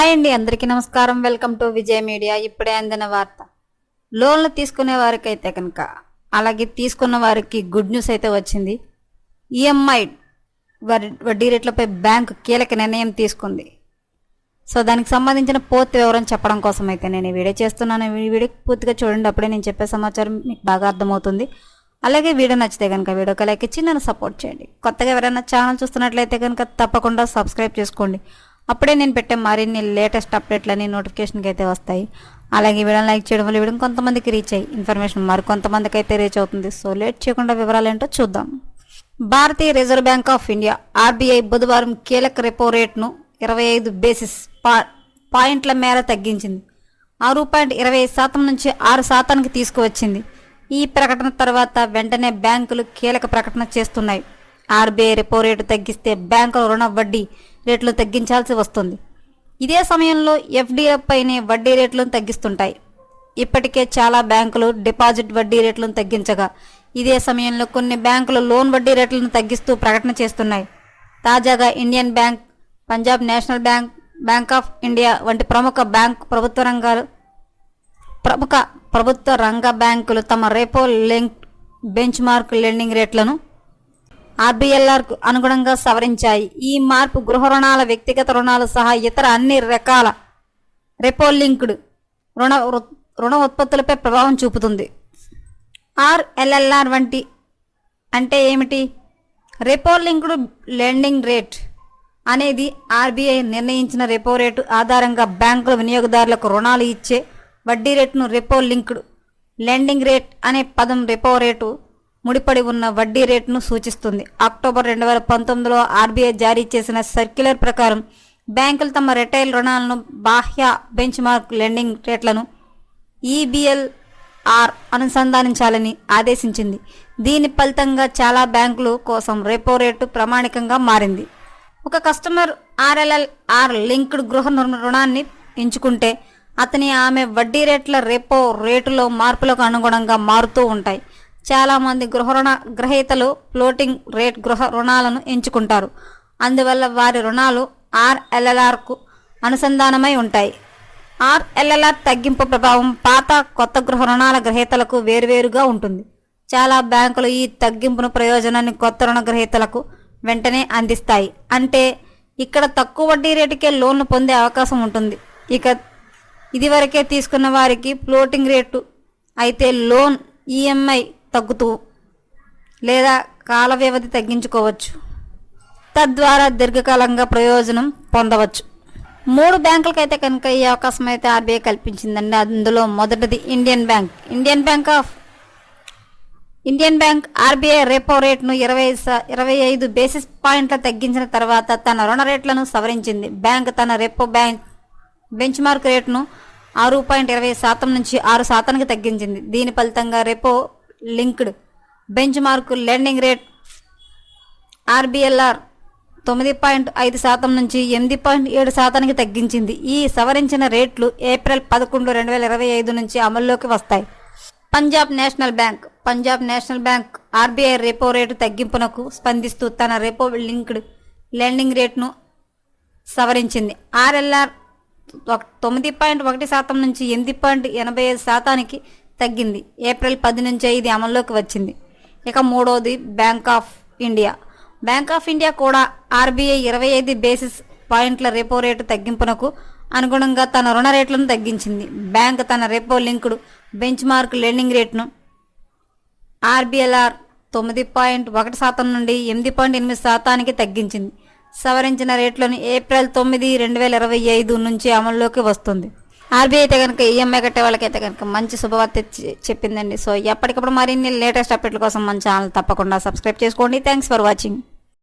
Hi అండి అందరికీ నమస్కారం. Welcome to Vijay media. ఇప్పుడే అందిన వార్త. లోన్లు తీసుకునే వారికి అయితే కనుక అలాగే తీసుకున్న వారికి గుడ్ న్యూస్ అయితే వచ్చింది. ఈఎంఐ వడ్డీ రేట్లపై బ్యాంకు కీలక నిర్ణయం తీసుకుంది. సో దానికి సంబంధించిన పూర్తి వివరం చెప్పడం కోసం అయితే నేను ఈ వీడియో చేస్తున్నాను. ఈ వీడియో పూర్తిగా చూడండి. అప్పుడే నేను చెప్పే సమాచారం మీకు బాగా అర్థమవుతుంది. అలాగే వీడియో నచ్చితే కనుక వీడియోకి లైక్ ఇచ్చి నన్ను సపోర్ట్ చేయండి. కొత్తగా ఎవరైనా ఛానల్ చూస్తున్నట్లయితే కనుక తప్పకుండా సబ్స్క్రైబ్ చేసుకోండి. అప్పుడే నేను పెట్టే మరిన్ని లేటెస్ట్ అప్డేట్లని నోటిఫికేషన్కి అయితే వస్తాయి. అలాగే వీడియో లైక్ చేయడం వల్ల వీడియో కొంతమందికి రీచ్ అయ్యి ఇన్ఫర్మేషన్ మరి కొంతమందికి అయితే రీచ్ అవుతుంది. సో లేట్ చేయకుండా వివరాలు ఏంటో చూద్దాం. భారతీయ reserve bank of India RBI బుధవారం కీలక రెపో రేట్ను ఇరవై ఐదు బేసిస్ పా పాయింట్ల మేర తగ్గించింది. ఆరు పాయింట్ ఇరవై శాతం నుంచి ఆరు శాతానికి తీసుకువచ్చింది. ఈ ప్రకటన తర్వాత వెంటనే బ్యాంకులు కీలక ప్రకటన చేస్తున్నాయి. ఆర్బీఐ రెపో రేటు తగ్గిస్తే బ్యాంకుల రుణ వడ్డీ రేట్లు తగ్గించాల్సి వస్తుంది. ఇదే సమయంలో ఎఫ్డీలపైనే వడ్డీ రేట్లను తగ్గిస్తుంటాయి. ఇప్పటికే చాలా బ్యాంకులు డిపాజిట్ వడ్డీ రేట్లను తగ్గించగా ఇదే సమయంలో కొన్ని బ్యాంకులు లోన్ వడ్డీ రేట్లను తగ్గిస్తూ ప్రకటన చేస్తున్నాయి. తాజాగా Indian bank Punjab national bank bank of India వంటి ప్రముఖ బ్యాంక్ ప్రభుత్వ రంగాలు ప్రముఖ ప్రభుత్వ రంగ బ్యాంకులు తమ repo link bench mark lending రేట్లను ఆర్బీఎల్ఆర్కు అనుగుణంగా సవరించాయి. ఈ మార్పు గృహ రుణాల వ్యక్తిగత రుణాలు సహా ఇతర అన్ని రకాల రెపో లింక్డ్ రుణ రుణ ఉత్పత్తులపై ప్రభావం చూపుతుంది. ఆర్ఎల్ఎల్ఆర్ వంటి అంటే ఏమిటి? రెపో లింక్డ్ లెండింగ్ రేట్ అనేది ఆర్బీఐ నిర్ణయించిన రెపో రేటు ఆధారంగా బ్యాంకుల వినియోగదారులకు రుణాలు ఇచ్చే వడ్డీ రేటును రెపో లింక్డ్ లెండింగ్ రేట్ అనే పదం రెపో రేటు ముడిపడి ఉన్న వడ్డీ రేటును సూచిస్తుంది. అక్టోబర్ రెండు వేల పంతొమ్మిదిలో ఆర్బీఐ జారీ చేసిన సర్క్యులర్ ప్రకారం బ్యాంకులు తమ రిటైల్ రుణాలను బాహ్య బెంచ్ మార్క్ లెండింగ్ రేట్లను ఈబీఎల్ఆర్ అనుసంధానించాలని ఆదేశించింది. దీని ఫలితంగా చాలా బ్యాంకులు కోసం రెపో రేటు ప్రామాణికంగా మారింది. ఒక కస్టమర్ ఆర్ఎల్ఎల్ ఆర్ లింక్డ్ గృహ రుణాన్ని ఎంచుకుంటే అతని ఆమె వడ్డీ రేట్ల రెపో రేటులో మార్పులకు అనుగుణంగా మారుతూ ఉంటాయి. చాలామంది గృహ రుణ గ్రహీతలు ఫ్లోటింగ్ రేట్ గృహ రుణాలను ఎంచుకుంటారు. అందువల్ల వారి రుణాలు ఆర్ఎల్ఎల్ఆర్కు అనుసంధానమై ఉంటాయి. ఆర్ఎల్ఎల్ఆర్ తగ్గింపు ప్రభావం పాత కొత్త గృహ రుణాల గ్రహీతలకు వేరువేరుగా ఉంటుంది. చాలా బ్యాంకులు ఈ తగ్గింపును ప్రయోజనాన్ని కొత్త రుణ గ్రహీతలకు వెంటనే అందిస్తాయి. అంటే ఇక్కడ తక్కువ వడ్డీ రేటుకే లోన్లు పొందే అవకాశం ఉంటుంది. ఇక ఇదివరకే తీసుకున్న వారికి ఫ్లోటింగ్ రేటు అయితే లోన్ ఈఎంఐ తగ్గుతూ లేదా కాల వ్యవధి తగ్గించుకోవచ్చు. తద్వారా దీర్ఘకాలంగా ప్రయోజనం పొందవచ్చు. మూడు బ్యాంకులకైతే కనుక ఈ అవకాశం అయితే ఆర్బీఐ కల్పించిందండి. అందులో మొదటిది Indian bank. Indian bank of Indian bank RBI repo రేట్ను ఇరవై ఇరవై ఐదు బేసిస్ పాయింట్ల తగ్గించిన తర్వాత తన రుణ రేట్లను సవరించింది. బ్యాంక్ తన రెపో బ్యాంక్ బెంచ్ మార్క్ రేటును ఆరు పాయింట్ ఇరవై శాతం నుంచి ఆరు శాతానికి తగ్గించింది. దీని ఫలితంగా repo linked. Bench mark lending rate RBLR తొమ్మిది పాయింట్ ఐదు శాతం నుంచి ఎనిమిది పాయింట్ ఏడు శాతానికి తగ్గించింది. ఈ సవరించిన రేట్లు ఏప్రిల్ పదకొండు రెండు వేల ఇరవై ఐదు నుంచి అమల్లోకి వస్తాయి. Punjab National Bank Punjab National Bank RBI repo rate తగ్గింపునకు స్పందిస్తూ తన రెపో లింక్డ్ లెండింగ్ రేట్ను సవరించింది. ఆర్ఎల్ఆర్ తొమ్మిది పాయింట్ ఒకటి శాతం నుంచి ఎనిమిది పాయింట్ ఎనభై ఐదు శాతానికి తగ్గింది. ఏప్రిల్ పది నుంచి ఇది అమల్లోకి వచ్చింది. ఇక మూడవది bank of India bank of India కూడా ఆర్బీఐ ఇరవై ఐదు బేసిస్ పాయింట్ల రెపో రేటు తగ్గింపునకు అనుగుణంగా తన రుణ రేట్లను తగ్గించింది. బ్యాంక్ తన repo linked bench mark lending రేట్ను RBLR తొమ్మిది పాయింట్ ఒకటి శాతం నుండి ఎనిమిది పాయింట్ ఎనిమిది శాతానికి తగ్గించింది. సవరించిన రేట్లను ఏప్రిల్ తొమ్మిది రెండు వేల ఇరవై ఐదు నుంచి అమల్లోకి వస్తుంది. ఆర్బీఐ అయితే కనుక ఈఎంఐ కట్టే వాళ్ళకైతే కనుక మంచి శుభవార్త చెప్పిందండి. సో ఎప్పటికప్పుడు మరిన్ని లేటెస్ట్ అప్డేట్ల కోసం మన ఛానల్ తప్పకుండా సబ్స్క్రైబ్ చేసుకోండి. Thanks for watching